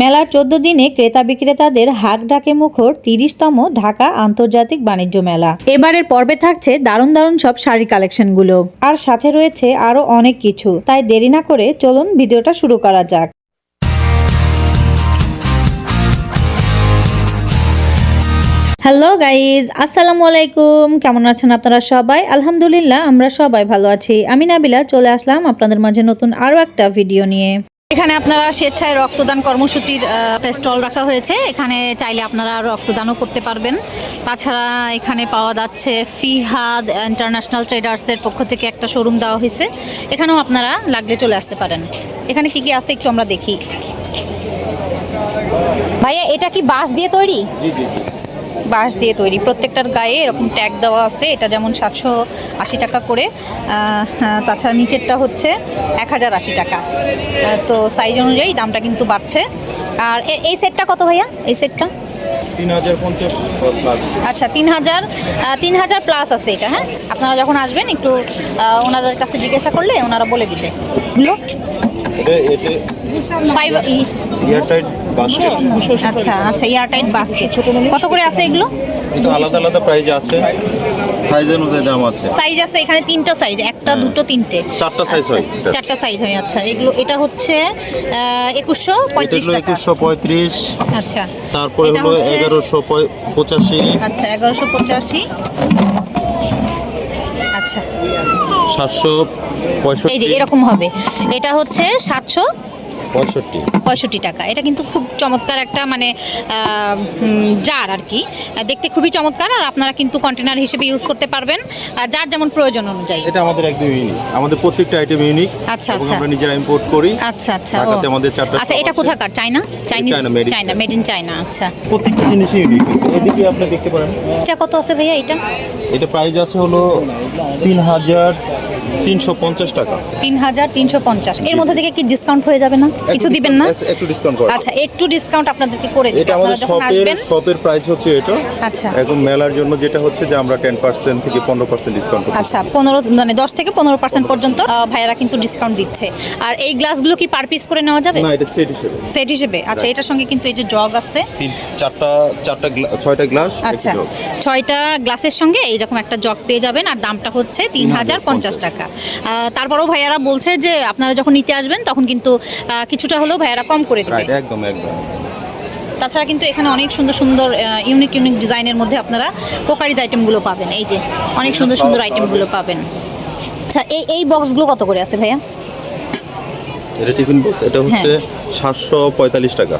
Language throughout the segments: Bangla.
মেলার চোদ্দ দিনে ক্রেতা বিক্রেতাদের হাক ডাকে মুখর তিরিশতম ঢাকা আন্তর্জাতিক বাণিজ্য মেলা। এবারের পর্বে থাকছে দারুণ দারুণ সব শাড়ি কালেকশনগুলো। আর সাথে রয়েছে আরও অনেক কিছু। তাই দেরি না করে চলুন ভিডিওটা শুরু করা যাক। হ্যালো গাইজ, আসসালামু আলাইকুম। কেমন আছেন আপনারা সবাই? আলহামদুলিল্লাহ, আমরা সবাই ভালো আছি। আমি নাবিলা, চলে আসলাম আপনাদের মাঝে নতুন আরও একটা ভিডিও নিয়ে। এখানে আপনারা স্বেচ্ছায় রক্তদান কর্মসূচির স্টল রাখা হয়েছে। এখানে চাইলে আপনারা রক্তদানও করতে পারবেন। তাছাড়া এখানে পাওয়া যাচ্ছে ফিহাদ ইন্টারন্যাশনাল ট্রেডার্সের পক্ষ থেকে একটা শোরুম দেওয়া হয়েছে। এখানেও আপনারা লাগলে চলে আসতে পারেন। এখানে কি কি আছে একটু আমরা দেখি। ভাইয়া, এটা কি বাঁশ দিয়ে তৈরি? বাঁশ দিয়ে তৈরি। প্রত্যেকটার গায়ে এরকম ট্যাগ দেওয়া আছে। এটা যেমন সাতশো আশি টাকা করে। তাছাড়া নিচেরটা হচ্ছে এক হাজার আশি টাকা। তো সাইজ অনুযায়ী দামটা কিন্তু বাড়ছে। আর এই সেটটা কত ভাইয়া? এই সেটটা আচ্ছা তিন হাজার তিন হাজার প্লাস আছে এটা হ্যাঁ? আপনারা যখন আসবেন একটু ওনাদের কাছে জিজ্ঞাসা করলে ওনারা বলে দিবে। ফাইভ আচ্ছা আচ্ছা এয়ারটাইট বাস্কেট। কত করে আছে এগুলো? কিন্তু আলাদা আলাদা প্রাইস আছে। সাইজ অনুযায়ী দাম আছে। সাইজ আছে এখানে তিনটা সাইজ একটা দুটো তিনটে। চারটা size হয় আচ্ছা, চারটা সাইজ হয় আচ্ছা। এগুলো এটা হচ্ছে একুশশো এটা পঁয়ত্রিশ টাকা। একুশশো পঁয়ত্রিশ। আচ্ছা। তারপরে এটা হলো হচ্ছে- এগারোশো পঁচাশি। আচ্ছা এগারোশো পঁচাশি। আচ্ছা। সাতশো এই যে এরকম হবে। এটা হচ্ছে সাতশো পঁয়ষট্টি। পঁয়ষট্টি টাকা। এটা কিন্তু খুব চমৎকার একটা মানে জার আর কি। দেখতে খুবই চমৎকার আর আপনারা কিন্তু কন্টেনার হিসেবে ইউজ করতে পারবেন। আর যার যেমন প্রয়োজন অনুযায়ী। এটা আমাদের একদম ইউনিক আমাদের প্রত্যেকটা আইটেম ইউনিক আচ্ছা, আচ্ছা। আমরা নিজেরা ইম্পোর্ট করি। আচ্ছা আচ্ছা। ঢাকাতে আমাদের চারটা আচ্ছা এটা কোথাকার? China Chinese? China made in China আচ্ছা। প্রত্যেকটা জিনিসই ইউনিক এদিকে আপনি দেখতে পারেন। এটা কত আছে ভাইয়া এটা? এটা প্রাইস আছে হলো তিন হাজার তিনশো পঞ্চাশ টাকা। তিন হাজার তিনশো পঞ্চাশ। এর মধ্যে থেকে কি ডিসকাউন্ট হয়ে যাবে না? কিছু দিবেন না? একটু ডিসকাউন্ট করা। আচ্ছা একটু ডিসকাউন্ট আপনাদেরকে করে দিই। এটা আমাদের শপের শপের প্রাইস হচ্ছে এটা। আচ্ছা। এখন মেলার জন্য যেটা হচ্ছে যে আমরা টেন পার্সেন্ট থেকে পনেরো পার্সেন্ট ডিসকাউন্ট আচ্ছা পনেরো মানে দশ থেকে পনেরো পার্সেন্ট পর্যন্ত আহ, ভাইয়ারা কিন্তু ডিসকাউন্ট দিচ্ছে। আর এই গ্লাসগুলো কি পার পিস করে নেওয়া যাবে? না এটা সেট হিসেবে। সেট হিসেবে। আচ্ছা এটার সঙ্গে কিন্তু এই যে জগ আছে। চারটা চারটা ছয়টা গ্লাস আচ্ছা ছয়টা গ্লাসের সঙ্গে এইরকম একটা জগ পেয়ে যাবেন। আর দামটা হচ্ছে তিন হাজার পঞ্চাশ টাকা। আহ, তারপরেও ভাইয়ারা বলছে যে আপনারা যখন নিতে আসবেন তখন কিন্তু কিছুটা হলেও ভাইয়ারা কম করে দেবে। একদম একদম। তাছাড়া কিন্তু এখানে অনেক সুন্দর সুন্দর ইউনিক ইউনিক ডিজাইনের মধ্যে আপনারা কোকারিজ আইটেমগুলো পাবেন। এই যে অনেক সুন্দর সুন্দর আইটেমগুলো পাবেন। আচ্ছা এই এই বক্সগুলো কত করে আছে ভাইয়া? এটা টিফিন বক্স এটা হচ্ছে সাতশো পঁয়তাল্লিশ টাকা।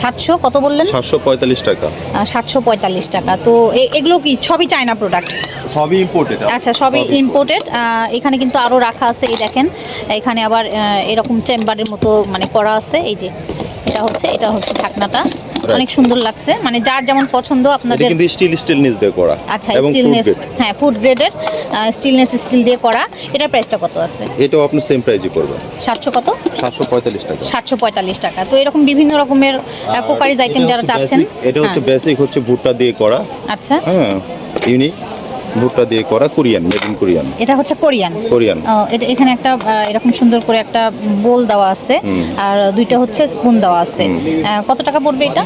সাতশো কত বললেন? সাতশো পঁয়তাল্লিশ টাকা। সাতশো পঁয়তাল্লিশ টাকা। তো এগুলো কি সবই চায়না প্রোডাক্ট সবই ইম্পোর্টেড আচ্ছা সবই ইম্পোর্টেড এখানে কিন্তু আরও রাখা আছে এই দেখেন। এখানে আবার এরকম চেম্বারের মতো মানে করা আছে। এই যে এটা হচ্ছে এটা হচ্ছে ঢাকনাটা। অনেক সুন্দর লাগছে। মানে যার যেমন পছন্দ আপনাদের কিন্তু স্টিল স্টিলনেস দিয়ে করা। আচ্ছা এবং স্টিলনেস হ্যাঁ ফুড গ্রেডের স্টিলনেস স্টিল দিয়ে করা। এটার প্রাইসটা কত আছে? এটাও আপনি সেম প্রাইজে করবে সাতশো কত? সাতশো পঁয়তাল্লিশ টাকা। সাতশো পঁয়তাল্লিশ টাকা। তো এরকম বিভিন্ন রকমের কোকারিজ আইটেম যারা চাচ্ছেন এটা হচ্ছে হ্যাঁ, বেসিক হচ্ছে ভুট্টা দিয়ে করা। আচ্ছা। হ্যাঁ ইউনিক ভুট্টা দিয়ে করা কোরিয়ান মেড ইন কোরিয়ান এটা হচ্ছে কোরিয়ান। কোরিয়ান। এটা এখানে একটা এরকম সুন্দর করে একটা বোল দেওয়া আছে। আর দুইটা হচ্ছে স্পুন দেওয়া আছে। কত টাকা পড়বে এটা?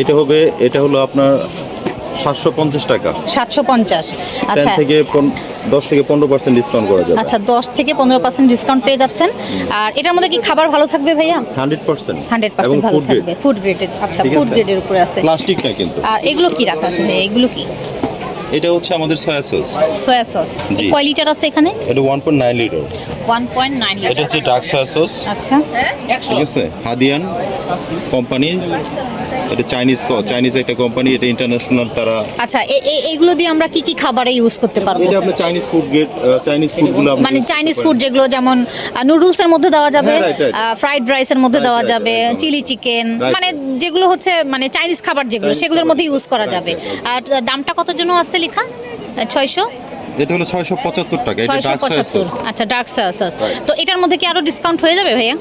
এটা হবে এটা হলো আপনার সাতশো পঞ্চাশ টাকা। সাতশো পঞ্চাশ। আচ্ছা। থেকে দশ থেকে পনেরো পার্সেন্ট ডিসকাউন্ট করা যাবে। আচ্ছা দশ থেকে পনেরো পার্সেন্ট ডিসকাউন্ট পেয়ে যাচ্ছেন। আর এটার মধ্যে কি খাবার ভালো থাকবে ভাইয়া? Hundred percent. হান্ড্রেড পার্সেন্ট ভালো থাকবে। ফুড গ্রেডের আচ্ছা ফুড গ্রেডের উপরে আছে। প্লাস্টিক না কিন্তু। আর এগুলো কি রাখা আছে এগুলো কি? এটা হচ্ছে আমাদের সয়া সস সয়া সস জি। কয় লিটার আছে এখানে? এটা ওয়ান পয়েন্ট নাইন লিটার এটা লিটার হচ্ছে ডার্ক সয়া সস আচ্ছা। ঠিক আছে? হাদিয়ান কোম্পানি এটা চাইনিজ চাইনিজ একটা কোম্পানি এটা ইন্টারন্যাশনাল তারা আচ্ছা এ- এ- এগুলো দিয়ে আমরা কি কি খাবারে ইউজ করতে পারব? এটা আপনার চাইনিজ ফুড গ্রেড চাইনিজ ফুডগুলো আপনি মানে চাইনিজ ফুড যেগুলো যেমন নুডলসের মধ্যে দেওয়া যাবে হ্যাঁ. ফ্রাইড রাইসের মধ্যে দেওয়া যাবে. চিলি চিকেন মানে যেগুলো হচ্ছে মানে চাইনিজ খাবার যেগুলো সেগুলোর। মধ্যে ইউজ করা যাবে। আর দামটা কত জন্য আছে লেখা? ছয়শো? এটা হলো ছয়শো পঁচাত্তর টাকা এটা ডার্ক সস আচ্ছা ডার্ক সস. তো এটার মধ্যে কি আরও ডিসকাউন্ট হয়ে যাবে ভাইয়া?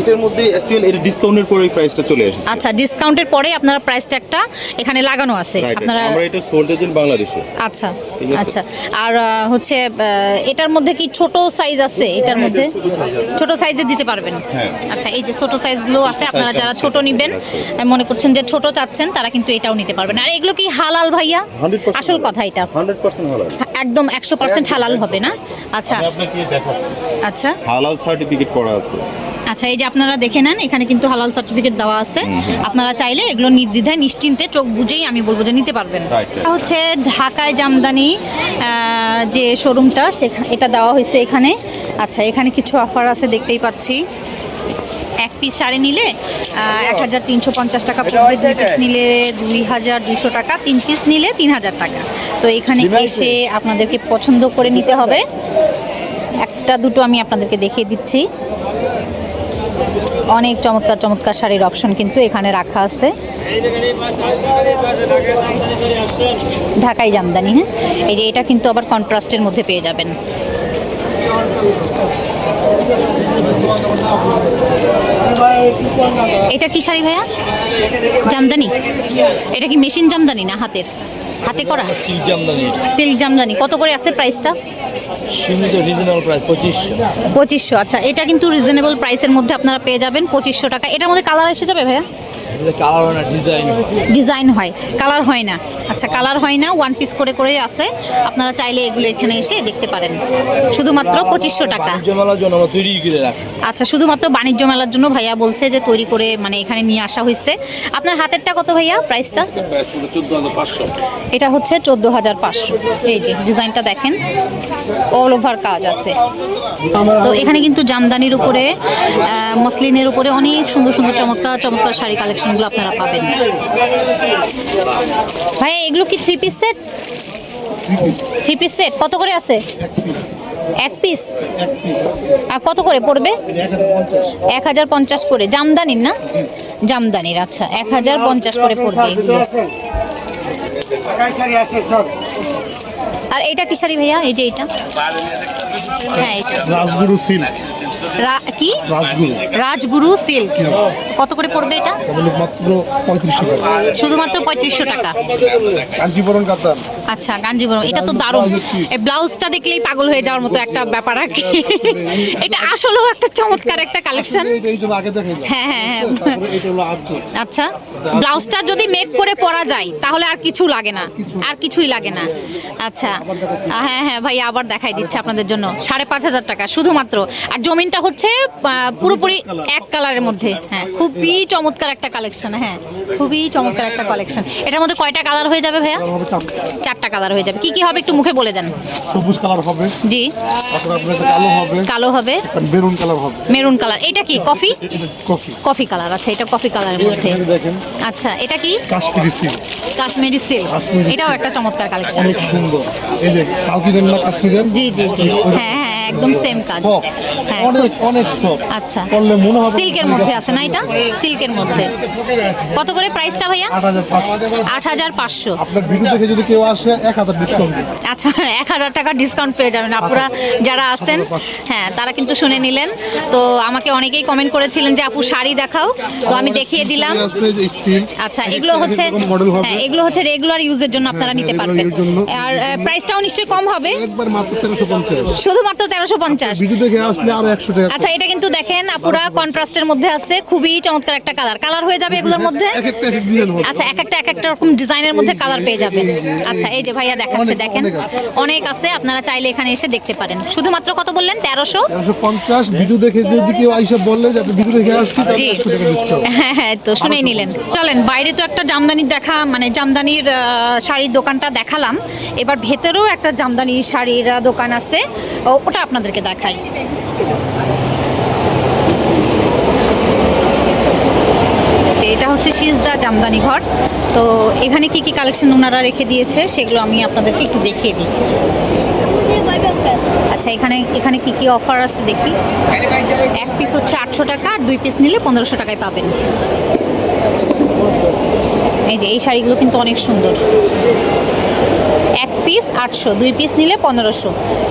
এটার মধ্যে অ্যাকচুয়ালি এটা ডিসকাউন্টের পরে প্রাইসটা চলে এসেছে। আচ্ছা ডিসকাউন্টের পরে আপনারা প্রাইস ট্যাগটা এখানে লাগানো আছে. আপনারা আমরা এটা সোল্ড দিন বাংলাদেশে। আচ্ছা আচ্ছা। আর হচ্ছে এটার মধ্যে কি ছোট সাইজ আছে এটার মধ্যে? ছোট সাইজে দিতে পারবেন? হ্যাঁ। আচ্ছা এই যে ছোট সাইজগুলো আছে আপনারা যারা। ছোট নেবেন মনে করছেন যে ছোট চাচ্ছেন তারা কিন্তু এটাও নিতে পারবেন। আর এগুলো কি হালাল ভাইয়া? 100% আসল কথা এটা। হালাল। একদম একশো পার্সেন্ট হালাল হবে না? আচ্ছা। আচ্ছা। হালাল সার্টিফিকেট করা আছে। আচ্ছা এই যে আপনারা দেখে নেন এখানে কিন্তু হালাল সার্টিফিকেট দেওয়া আছে। আপনারা চাইলে এগুলো নির্দ্বিধায় নিশ্চিন্তে চোখ বুঝেই আমি বলব যে নিতে পারবেন। হচ্ছে ঢাকায় জামদানি যে শোরুমটা সেখানে এটা দেওয়া হয়েছে এখানে। আচ্ছা এখানে কিছু অফার আছে দেখতেই পাচ্ছি। এক পিস শাড়ি নিলে এক হাজার তিনশো পঞ্চাশ টাকা পড়বে। দুই পিস নিলে দুই হাজার দুশো টাকা তিন পিস নিলে তিন হাজার টাকা। তো এখানে এসে আপনাদেরকে পছন্দ করে নিতে হবে। একটা দুটো আমি আপনাদেরকে দেখিয়ে দিচ্ছি। অনেক চমৎকার চমৎকার শাড়ির অপশন কিন্তু এখানে রাখা আছে। ঢাকাই জামদানি হ্যাঁ? এই যে এটা কিন্তু আবার কন্ট্রাস্টের মধ্যে পেয়ে যাবেন। এটা কি শাড়ি ভাইয়া? জামদানি? এটা কি মেশিন জামদানি না হাতের? হাতে করা? জামদানি। সিল্ক জামদানি। কত করে আছে প্রাইসটা? সীমিত রিজনেবল প্রাইস পঁচিশশো। পঁচিশশো। আচ্ছা এটা কিন্তু রিজনেবল প্রাইসের মধ্যে আপনারা পেয়ে যাবেন পঁচিশশো টাকা। এটার মধ্যে কালার এসে যাবে ভাইয়া? ডিজাইন হয় কালার হয়। না। আচ্ছা কালার হয় না ওয়ান পিস করে করে আছে। আপনারা চাইলে এগুলো এখানে এসে দেখতে পারেন। শুধুমাত্র পঁচিশশো টাকা। আচ্ছা শুধুমাত্র বাণিজ্য মেলার জন্য ভাইয়া বলছে যে তৈরি করে মানে এখানে নিয়ে আসা হয়েছে। আপনার হাতেরটা কত ভাইয়া প্রাইসটা এটা হচ্ছে চোদ্দ হাজার পাঁচশো। এই যে ডিজাইনটা দেখেন। অল ওভার কাজ আছে। তো এখানে কিন্তু জামদানির উপরে মসলিনের উপরে অনেক সুন্দর সুন্দর চমৎকার চমৎকার শাড়ি কালেকশনগুলো আপনারা পাবেন। ভাই, এগুলো কি three piece set three piece set কত করে আছে? এক পিস আর কত করে পড়বে? এক হাজার পঞ্চাশ করে। জামদানির না? জামদানির আচ্ছা। এক হাজার পঞ্চাশ করে পড়বে আর এইটা কি শাড়ি ভাইয়া? এই যে এইটা হ্যাঁ এটা। রাজগুরু সিল্ক। কি? রাজগুরু। সিল্ক। কত করে পড়বে এটা? মাত্র পঁয়ত্রিশশো টাকা। শুধুমাত্র পঁয়ত্রিশশো টাকা। কাঞ্চিবরণ কাতান। আচ্ছা গাঞ্জিবরম এটা তো দারুণ। এই ব্লাউজটা দেখলেই পাগল হয়ে যাওয়ার মতো একটা ব্যাপার আর কি। এটা আসলেও একটা চমৎকার একটা কালেকশন। হ্যাঁ হ্যাঁ হ্যাঁ। আচ্ছা ব্লাউজটা যদি মেক করে পরা যায় তাহলে আর কিছু লাগে না। আর কিছুই লাগে না। আচ্ছা হ্যাঁ হ্যাঁ ভাই আবার দেখাই দিচ্ছে আপনাদের জন্য। সাড়ে পাঁচ হাজার টাকা শুধুমাত্র। আর জমিনটা হচ্ছে পুরোপুরি এক কালারের মধ্যে। হ্যাঁ খুবই চমৎকার একটা কালেকশন হ্যাঁ খুবই চমৎকার একটা কালেকশন এটার মধ্যে কয়টা কালার হয়ে যাবে ভাইয়া? চারটা কালার হয়ে যাবে। কি কি হবে একটু মুখে বলে দেন। সবুজ কালার হবে। জি। কালো হবে। কালো হবে। বেরুন কালার হবে। মেরুন কালার এটা কি কফি কফি কফি কালার আচ্ছা এটা কফি কালারের মধ্যে। আচ্ছা এটা কি? কাশ্মীরি সিল্ক কাশ্মীরি সিল্ক এটাও একটা চমৎকার কালেকশন অনেক সুন্দর। এই যে শালকিরের না কাশ্মীরের। জি জি জি। হ্যাঁ। একদম সেম কাজ। হ্যাঁ। অনেক অনেক সফট আচ্ছা। করলে মনে হবে সিল্কের মধ্যে আছে না এটা? সিল্কের মধ্যে। কত করে প্রাইসটা ভাইয়া? আট হাজার পাঁচশো। আট হাজার পাঁচশো। আপনার ভিডিও দেখে যদি কেউ আসে এক হাজার ডিসকাউন্ট আচ্ছা এক হাজার টাকা ডিসকাউন্ট পেয়ে যাবেন। যারা আছেন হ্যাঁ তারা কিন্তু শুনে নিলেন। তো আমাকে অনেকেই কমেন্ট করেছিলেন যে আপু শাড়ি দেখাও? তো আমি দেখিয়ে দিলাম। আচ্ছা এগুলো হচ্ছে হ্যাঁ এগুলো হচ্ছে রেগুলার ইউজের জন্য আপনারা হ্যাঁ, নিতে পারবেন। আর প্রাইসটাও নিশ্চয়ই কম হবে। একবার মাত্র তেরোশো পঞ্চাশ। শুধুমাত্র তেরোশো পঞ্চাশ। আচ্ছা এটা কিন্তু দেখেন আপুরা কন্ট্রাস্টের মধ্যে আছে। খুবই চমৎকার একটা কালার। কালার হয়ে যাবে এগুলোর মধ্যে? আচ্ছা এক একটা এক একটা রকম ডিজাইনের মধ্যে কালার পেয়ে যাবেন। আচ্ছা এই যে ভাইয়া দেখাচ্ছে দেখেন। অনেক আছে। আপনারা চাইলে এখানে এসে দেখতে পারেন। শুধুমাত্র কত বললেন? তেরোশো? পঞ্চাশ। ভিডিও দেখে যদি কেউ আইসা বললে যে ভিডিও দেখে আসছি জি ডিসকাউন্ট হ্যাঁ হ্যাঁ তো শুনেই নিলেন। চলেন বাইরে তো একটা জামদানির দেখা মানে জামদানির শাড়ির দোকানটা দেখালাম। এবার ভেতরেও একটা জামদানি শাড়ির দোকান আছে। ও- ওটা আপনাদেরকে দেখাই। এটা হচ্ছে সিজদা জামদানি ঘর। তো এখানে কি কি কালেকশন ওনারা রেখে দিয়েছে, সেগুলো আমি আপনাদেরকে একটু দেখিয়ে দিই। আচ্ছা এখানে এখানে কি কি অফার আছে দেখি। এক পিস হচ্ছে আটশো টাকা, আর দুই পিস নিলে পনেরোশো টাকায় পাবেন। এই যে, এই শাড়িগুলো কিন্তু অনেক সুন্দর। এক পিস আটশো, দুই পিস নিলে পনেরোশো।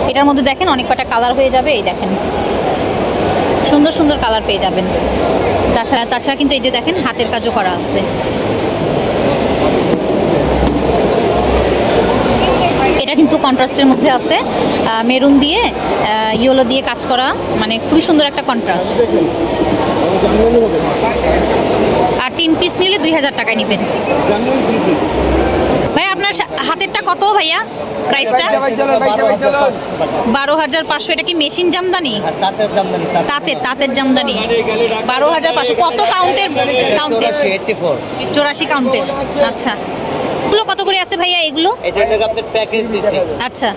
এটার মধ্যে দেখেন অনেক কটা কালার হয়ে যাবে, এই দেখেন। সুন্দর সুন্দর কালার পেয়ে যাবেন। তাছাড়া তাছাড়া কিন্তু এই যে দেখেন, হাতের কাজও করা আছে। এটা কিন্তু কন্ট্রাস্টের মধ্যে আছে মেরুন দিয়ে ইয়েলো দিয়ে কাজ করা মানে খুবই সুন্দর একটা কন্ট্রাস্ট আর তিন পিস নিলে দুই হাজার টাকায় নেবেন। আপনার হাতেরটা কত ভাইয়া? প্রাইসটা বারো হাজার পাঁচশো। এটা কি মেশিন জামদানি? তাঁতের তাঁতের জামদানি। বারো হাজার পাঁচশো। কত কাউন্টের কাউন্টের চৌরাশি কাউন্টের আচ্ছা। এগুলো কত করে আছে ভাইয়া এগুলো? আচ্ছা।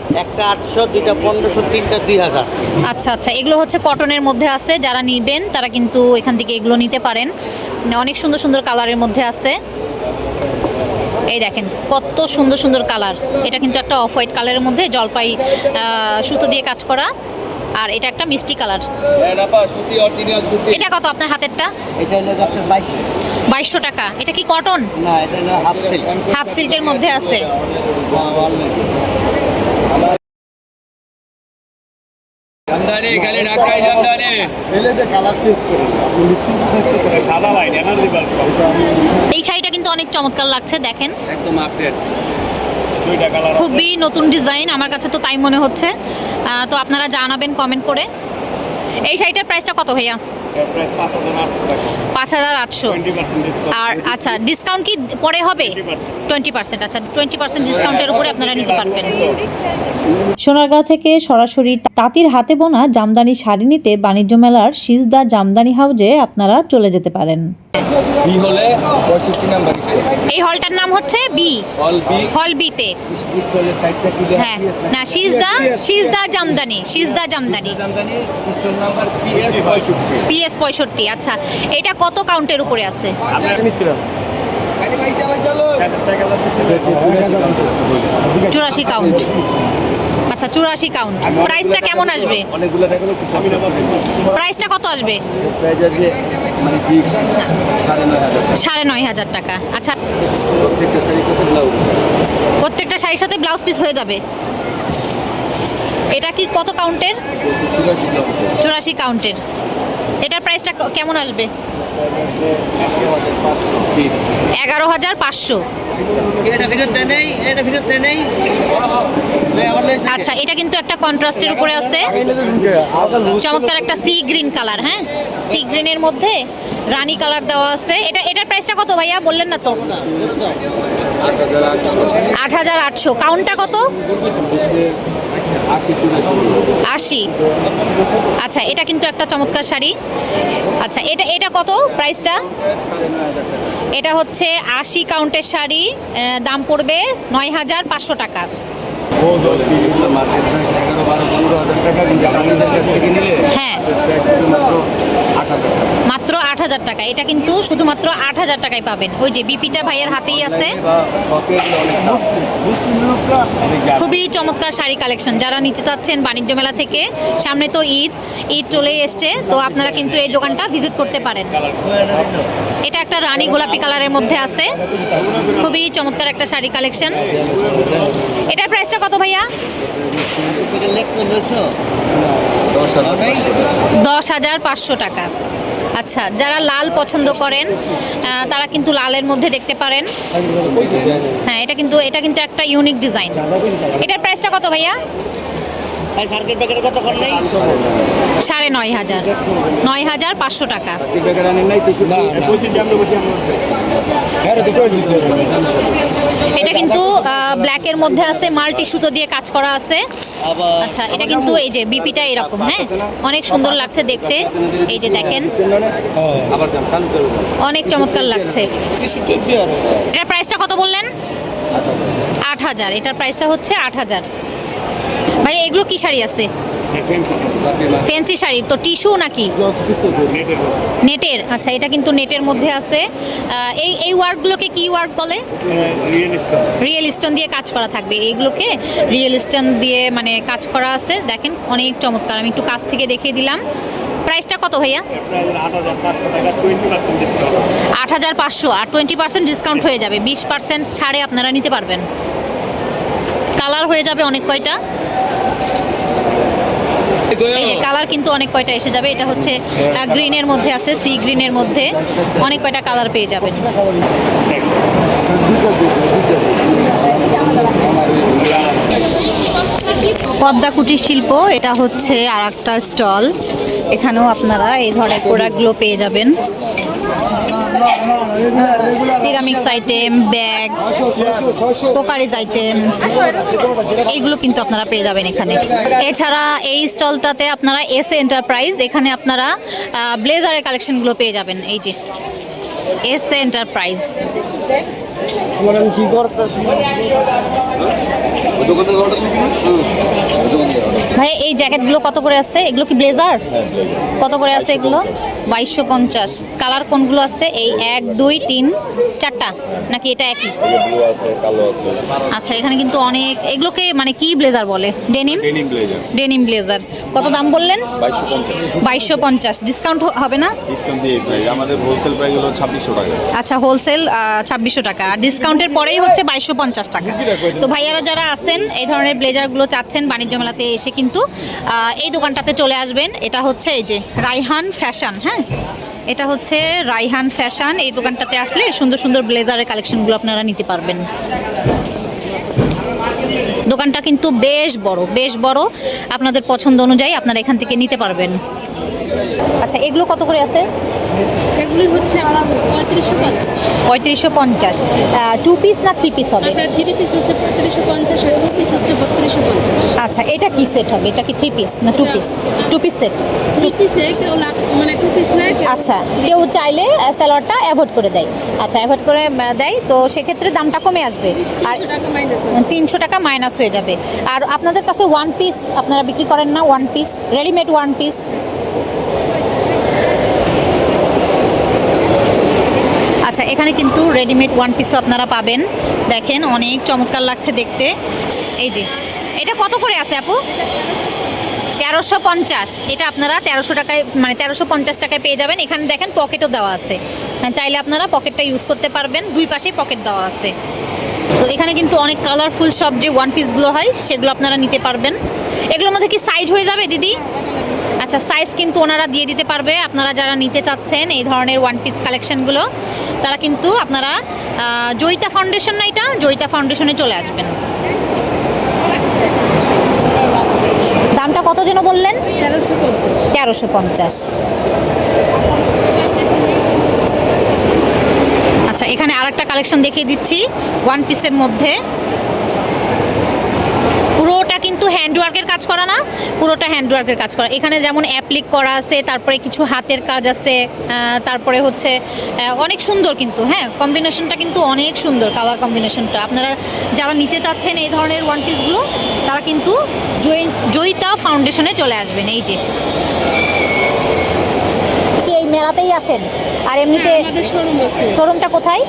আচ্ছা আচ্ছা। এগুলো হচ্ছে কটনের মধ্যে আছে। যারা নিবেন, তারা কিন্তু এখান থেকে এগুলো নিতে পারেন। অনেক সুন্দর সুন্দর কালারের মধ্যে আছে। এই দেখেন কত সুন্দর সুন্দর কালার। এটা কিন্তু একটা অফ হোয়াইট কালারের মধ্যে জলপাই সুতো দিয়ে কাজ করা। আর এটা একটা মিষ্টি কালার। সুতি অরিজিনাল সুতি। এটা কত আপনার হাতেরটা? এটা হলো বাইশশো টাকা। এটা কি কটন? না এটা হলো হাফ সিল্ক। হাফ সিল্কের মধ্যে আছে। জামদানি খালি ঢাকায় জামদানি। এলে যে কালার চেঞ্জ করে আপনি লিখতে থাকতে পারেন সাদা লাইন এনার্জি বাল্ব এই শাড়িটা কিন্তু অনেক চমৎকার লাগছে দেখেন। একদম আপডেট খুবই নতুন ডিজাইন আমার কাছে তো তাই মনে হচ্ছে। তো আপনারা জানাবেন কমেন্ট করে। এই শাড়িটার প্রাইসটা কত ভাইয়া? পাঁচ হাজার আটশো। আর আচ্ছা ডিসকাউন্ট কি পরে হবে? টোয়েন্টি পার্সেন্ট আচ্ছা টোয়েন্টি পার্সেন্ট ডিসকাউন্টের উপরে আপনারা নিতে পারবেন। সোনারগাঁ থেকে সরাসরি তাঁতির হাতে বোনা জামদানি শাড়ি নিতে বাণিজ্য মেলার সিজদা জামদানি হাউজে আপনারা চলে যেতে পারেন। বি হলে পঁয়ষট্টি নাম্বার এই হলটার নাম হচ্ছে বি। All B. হল বিতে। স্টলের সাইজটা কি হ্যাঁ। না সিজদা সিজদা জামদানি সিজদা jamdani. Jamdani stall number PS পঁয়ষট্টি। পিএস পঁয়ষট্টি আচ্ছা। এটা কত কাউন্টের উপরে আছে? চুরাশি কাউন্ট। আচ্ছা চুরাশি কাউন্ট প্রাইসটা কেমন আসবে? প্রাইসটা কত আসবে? সাড়ে নয় হাজার টাকা। আচ্ছা প্রত্যেকটা শাড়ির সাথে ব্লাউজ পিস হয়ে যাবে। এটা কি কত কাউন্টের চুরাশি কাউন্টের এটার প্রাইসটা কেমন আসবে? এগারো হাজার পাঁচশো। আচ্ছা এটা কিন্তু একটা কন্ট্রাস্টের উপরে আছে। চমৎকার একটা সি গ্রিন কালার হ্যাঁ? সি গ্রিনের মধ্যে রানী কালার দেওয়া আছে। এটা এটার প্রাইসটা কত ভাইয়া? বললেন না তো। আট হাজার আটশো। কাউন্টটা কত? আশি আচ্ছা এটা কিন্তু একটা চমৎকার শাড়ি। আচ্ছা এটা এটা কত প্রাইসটা? এটা হচ্ছে আশি কাউন্টের শাড়ি দাম পড়বে নয় হাজার পাঁচশো টাকা। হ্যাঁ। মাত্র আট হাজার টাকা। এটা কিন্তু শুধুমাত্র আট হাজার টাকায় পাবেন। ওই যে বিপিটা ভাইয়ের হাতেই আছে। খুবই চমৎকার শাড়ি কালেকশন। যারা নিতে চাচ্ছেন বাণিজ্য মেলা থেকে সামনে তো ঈদ ঈদ চলে এসছে তো আপনারা কিন্তু এই দোকানটা ভিজিট করতে পারেন। এটা একটা রানী গোলাপি কালারের মধ্যে আছে। খুবই চমৎকার একটা শাড়ি কালেকশন। এটার প্রাইসটা কত ভাইয়া? দশ হাজার পাঁচশো টাকা। আচ্ছা যারা লাল পছন্দ করেন তারা কিন্তু লালের মধ্যে দেখতে পারেন। হ্যাঁ এটা কিন্তু এটা কিন্তু একটা ইউনিক ডিজাইন এটার প্রাইসটা কত ভাইয়া? ভাই সার্কিট কত সাড়ে নয় হাজার। নয় হাজার পাঁচশো টাকা। এটা কিন্তু ব্ল্যাকের মধ্যে আছে, মাল্টি সুতো দিয়ে কাজ করা আছে। আচ্ছা এটা কিন্তু এই যে বিপিটা এরকম হ্যাঁ? অনেক সুন্দর লাগছে দেখতে। এই যে দেখেন। অনেক চমৎকার লাগছে। এটার প্রাইসটা কত বললেন? আট হাজার। এটার প্রাইসটা হচ্ছে আট হাজার। ভাই, এগুলো কি শাড়ি আছে? ফ্যান্সি শাড়ি, তো টিস্যু নাকি? নেটের আচ্ছা এটা কিন্তু নেটের মধ্যে আছে। এই এই ওয়ার্কগুলোকে কি ওয়ার্ক বলে? রিয়েল স্টোন দিয়ে কাজ করা থাকবে। এইগুলোকে রিয়েল স্টোন দিয়ে মানে কাজ করা আছে। দেখেন, অনেক চমৎকার। আমি একটু কাছ থেকে দেখিয়ে দিলাম। প্রাইসটা কত ভাইয়া? আট হাজার পাঁচশো আর টোয়েন্টি পার্সেন্ট ডিসকাউন্ট হয়ে যাবে। বিশ পার্সেন্ট ছাড়ে আপনারা নিতে পারবেন। কালার হয়ে যাবে অনেক কয়টা? এই যে কালার কিন্তু অনেক কয়টা এসে যাবে। এটা হচ্ছে গ্রিন এর মধ্যে আছে, সি গ্রিন এর মধ্যে। অনেক কয়টা কালার পেয়ে যাবেন। পদ্মা কুটির শিল্প, এটা হচ্ছে আর একটা স্টল। এখানেও আপনারা এই ধরনের প্রোডাক্টগুলো পেয়ে যাবেন। Ceramics item bag crockery item এইগুলো কিন্তু আপনারা পেয়ে যাবেন এখানে। এছাড়া এই স্টলটাতে আপনারা এস এন্টারপ্রাইজ এখানে আপনারা ব্লেজারের কালেকশনগুলো পেয়ে যাবেন এই যে। এস এন্টারপ্রাইজ ভাই এই জ্যাকেটগুলো কত করে আছে? এগুলো কি ব্লেজার কত করে আছে এগুলো? বাইশশো পঞ্চাশ। কালার কোনগুলো আছে? এই এক দুই তিন চারটা? নাকি এটা একই? আচ্ছা এখানে কিন্তু অনেক এগুলোকে মানে কি ব্লেজার বলে? ডেনিম ডেনিম ব্লেজার কত দাম বললেন? বাইশশো পঞ্চাশ। ডিসকাউন্ট হবে না? ডিসকাউন্ট দিয়ে প্রাইস আমাদের হোলসেল প্রাইস হলো ছাব্বিশশো টাকা। আচ্ছা হোলসেল ছাব্বিশশো টাকা। আর ডিসকাউন্টের পরেই হচ্ছে বাইশশো পঞ্চাশ টাকা। তো ভাইয়ারা যারা আছেন এই ধরনের ব্লেজারগুলো চাচ্ছেন বাণিজ্য মেলাতে এসে কিন্তু আহ, এই দোকানটাতে চলে আসবেন। এটা হচ্ছে এই যে রাইহান ফ্যাশন হ্যাঁ? এটা হচ্ছে রাইহান ফ্যাশন। এই দোকানটাতে আসলে সুন্দর সুন্দর ব্লেজারের কালেকশনগুলো আপনারা নিতে পারবেন। দোকানটা কিন্তু বেশ বড় বেশ বড়। আপনাদের পছন্দ অনুযায়ী আপনারা এখান থেকে নিতে পারবেন। আচ্ছা এগুলো কত করে আছে? এগুলি হচ্ছে আমার পঁয়ত্রিশশো পঞ্চাশ। পঁয়ত্রিশশো পঞ্চাশ। টু পিস না থ্রি পিস হবে? থ্রি পিস হচ্ছে পঁয়ত্রিশশো পঞ্চাশ আর টু পিস হচ্ছে বত্রিশশো পঞ্চাশ। আচ্ছা এটা কি সেট হবে? এটা কি থ্রি পিস না two piece two piece set three পিসে কেউ মানে টু পিস কেউ আচ্ছা কেউ চাইলে স্যালোয়ারটা অ্যাভয়েড করে দেয়। আচ্ছা অ্যাভয়েড করে দেয়। তো সেক্ষেত্রে দামটা কমে আসবে। আর তিনশো টাকা মাইনাস হয়ে যাবে। আর আপনাদের কাছে ওয়ান পিস আপনারা বিক্রি করেন না? One piece readymade one piece আচ্ছা এখানে কিন্তু রেডিমেড ওয়ান পিসও আপনারা পাবেন। দেখেন অনেক চমৎকার লাগছে দেখতে। এই যে এটা কত করে আছে আপু? তেরোশো পঞ্চাশ। এটা আপনারা তেরোশো টাকায় মানে তেরোশো পঞ্চাশ টাকায় পেয়ে যাবেন। এখানে দেখেন পকেটও দেওয়া আছে। হ্যাঁ, চাইলে আপনারা পকেটটা ইউজ করতে পারবেন। দুই পাশেই পকেট দেওয়া আছে। তো এখানে কিন্তু অনেক কালারফুল সব যে ওয়ান পিসগুলো হয় সেগুলো আপনারা নিতে পারবেন। এগুলোর মধ্যে কি সাইজ হয়ে যাবে দিদি? আচ্ছা সাইজ কিন্তু ওনারা দিয়ে দিতে পারবে। আপনারা যারা নিতে চাচ্ছেন এই ধরনের ওয়ান পিস কালেকশানগুলো তারা কিন্তু আপনারা জয়িতা ফাউন্ডেশন না এটা? জয়িতা ফাউন্ডেশনে চলে আসবেন। দামটা কত যেন বললেন? তেরোশো পঞ্চাশ। আচ্ছা এখানে আর একটা কালেকশন দেখিয়ে দিচ্ছি ওয়ান পিসের মধ্যে। হ্যান্ডওয়ার্কের কাজ করা না, পুরোটা হ্যান্ডওয়ার্কের কাজ করা। এখানে যেমন অ্যাপ্লিক করা আছে, তারপরে কিছু হাতের কাজ আছে তারপরে হচ্ছে অনেক সুন্দর কিন্তু হ্যাঁ কম্বিনেশনটা কিন্তু অনেক সুন্দর কালার কম্বিনেশনটা আপনারা যারা নিতে চাচ্ছেন এই ধরনের ওয়ান পিসগুলো তারা কিন্তু জয়ী- জয়িতা ফাউন্ডেশনে চলে আসবেন, এই যে। এই মেলাতেই আসেন? আর এমনিতে শোরুমটা কোথায়?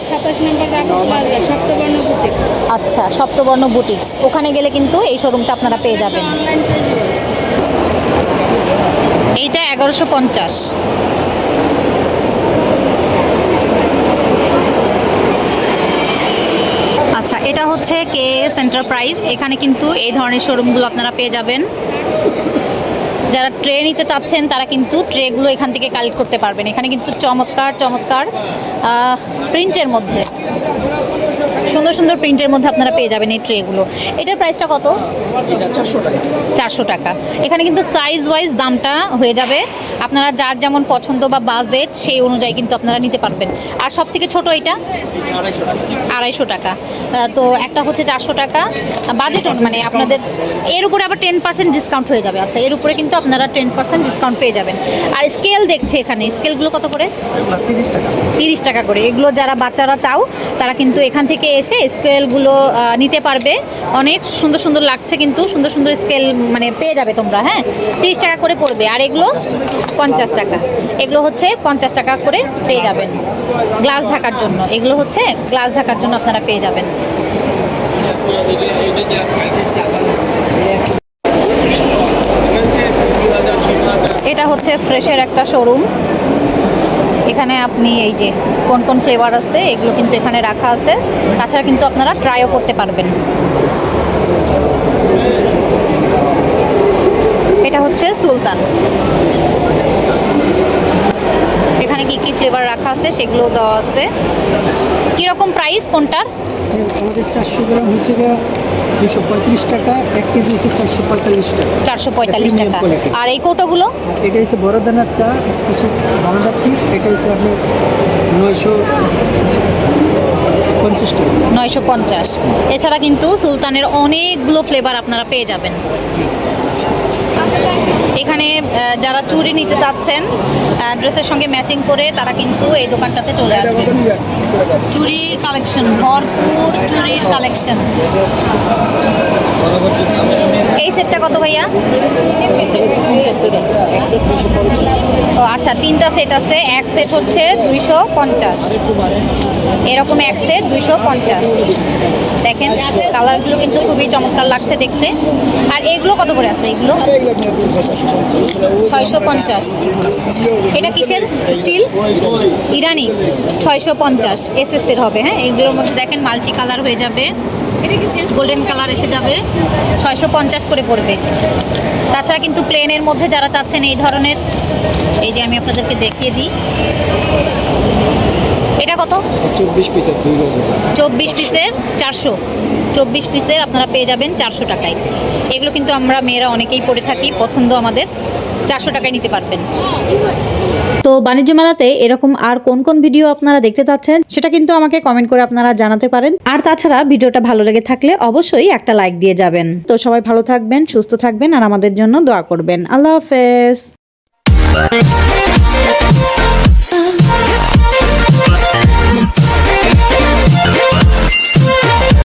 সপ্তবর্ণ বুটিক্স আচ্ছা সপ্তবর্ণ বুটিক্স ওখানে গেলে কিন্তু এই শোরুমটা আপনারা পেয়ে যাবেন। এইটা এগারোশো পঞ্চাশ। আচ্ছা এটা হচ্ছে কে এস এন্টারপ্রাইজ এখানে কিন্তু এই ধরনের শোরুমগুলো আপনারা পেয়ে যাবেন। যারা ট্রে নিতে চাচ্ছেন তারা কিন্তু ট্রেগুলো এখান থেকে কালেক্ট করতে পারবেন। এখানে কিন্তু চমৎকার চমৎকার প্রিন্টের মধ্যে সুন্দর সুন্দর প্রিন্টের মধ্যে আপনারা পেয়ে যাবেন এই ট্রেগুলো এটার প্রাইসটা কত? চারশো টাকা। চারশো টাকা। এখানে কিন্তু সাইজ ওয়াইজ দামটা হয়ে যাবে আপনারা যার যেমন পছন্দ বা বাজেট সেই অনুযায়ী কিন্তু আপনারা নিতে পারবেন। আর সব থেকে ছোট এটা? আড়াইশো টাকা। তো একটা হচ্ছে চারশো টাকা। বাজেট মানে আপনাদের এর উপরে আবার টেন পার্সেন্ট ডিসকাউন্ট হয়ে যাবে। আচ্ছা এর উপরে কিন্তু আপনারা টেন পার্সেন্ট ডিসকাউন্ট পেয়ে যাবেন। আর স্কেল দেখছি এখানে। স্কেলগুলো কত করে? তিরিশ টাকা। করে। এগুলো যারা বাচ্চারা চাও তারা কিন্তু এখান থেকে এসে স্কেলগুলো নিতে পারবে। অনেক সুন্দর সুন্দর লাগছে কিন্তু। সুন্দর সুন্দর স্কেল মানে পেয়ে যাবে তোমরা হ্যাঁ? তিরিশ টাকা করে পড়বে। আর এগুলো? পঞ্চাশ টাকা। এগুলো হচ্ছে পঞ্চাশ টাকা করে পেয়ে যাবেন। গ্লাস ঢাকার জন্য। এগুলো হচ্ছে গ্লাস ঢাকার জন্য আপনারা পেয়ে যাবেন। এটা হচ্ছে ফ্রেশের একটা শোরুম। এখানে আপনি এই যে কোন কোন ফ্লেভার আছে, এগুলো কিন্তু এখানে রাখা আছে। তাছাড়া কিন্তু আপনারা ট্রাইও করতে পারবেন। এটা হচ্ছে সুলতান। এখানে কি কি ফ্লেভার রাখা আছে সেগুলো দেওয়া আছে। কীরকম প্রাইস কোনটার? আমাদের চারশো গ্রাম হচ্ছে দুশো পঁয়ত্রিশ টাকা এক কেজি হচ্ছে চারশো পঁয়তাল্লিশ টাকা। চারশো পঁয়তাল্লিশ টাকা। আর এই কৌটোগুলো? এটা হচ্ছে বড় দানার চা স্পেশাল দানাদার টি এটা হচ্ছে আপনার নয়শো পঞ্চাশ টাকা। নয়শো পঞ্চাশ। এছাড়া কিন্তু সুলতানের অনেকগুলো ফ্লেভার আপনারা পেয়ে যাবেন। এখানে যারা চুরি নিতে চাচ্ছেন ড্রেসের সঙ্গে ম্যাচিং করে তারা কিন্তু এই দোকানটাতে চলে আসবে। চুরির কালেকশন ভরপুর চুরির কালেকশন। এই সেটটা কত ভাইয়া? ও আচ্ছা তিনটা সেট আছে। এক সেট হচ্ছে দুইশো পঞ্চাশ। এরকম এক সেট দুইশো পঞ্চাশ। দেখেন, কালারগুলো কিন্তু খুবই চমৎকার লাগছে দেখতে। আর এগুলো কত করে আছে এগুলো? ছয়শো পঞ্চাশ। এটা কিসের? স্টিল? ইরানি। ছয়শো পঞ্চাশ। এসএসসির হবে হ্যাঁ? এইগুলোর মধ্যে দেখেন মাল্টি কালার হয়ে যাবে। গোল্ডেন কালার এসে যাবে? ছয়শো পঞ্চাশ করে পড়বে। তাছাড়া কিন্তু প্লেনের মধ্যে যারা চাচ্ছেন এই ধরনের এই যে আমি আপনাদেরকে দেখিয়ে দিই। এটা কত? চব্বিশ পিসের চব্বিশ পিসের চারশো। চব্বিশ পিসের আপনারা পেয়ে যাবেন চারশো টাকায়। এগুলো কিন্তু আমরা মেয়েরা অনেকেই পরে থাকি পছন্দ আমাদের। চারশো টাকায় নিতে পারবেন। তো বাণিজ্য মেলাতে এরকম আর কোন কোন ভিডিও আপনারা দেখতে পাচ্ছেন সেটা কিন্তু আমাকে কমেন্ট করে আপনারা জানাতে পারেন। আর তাছাড়া ভিডিওটা ভালো লেগে থাকলে অবশ্যই একটা লাইক দিয়ে যাবেন। তো সবাই ভালো থাকবেন, সুস্থ থাকবেন, আর আমাদের জন্য দোয়া করবেন। আল্লাহ হাফেজ।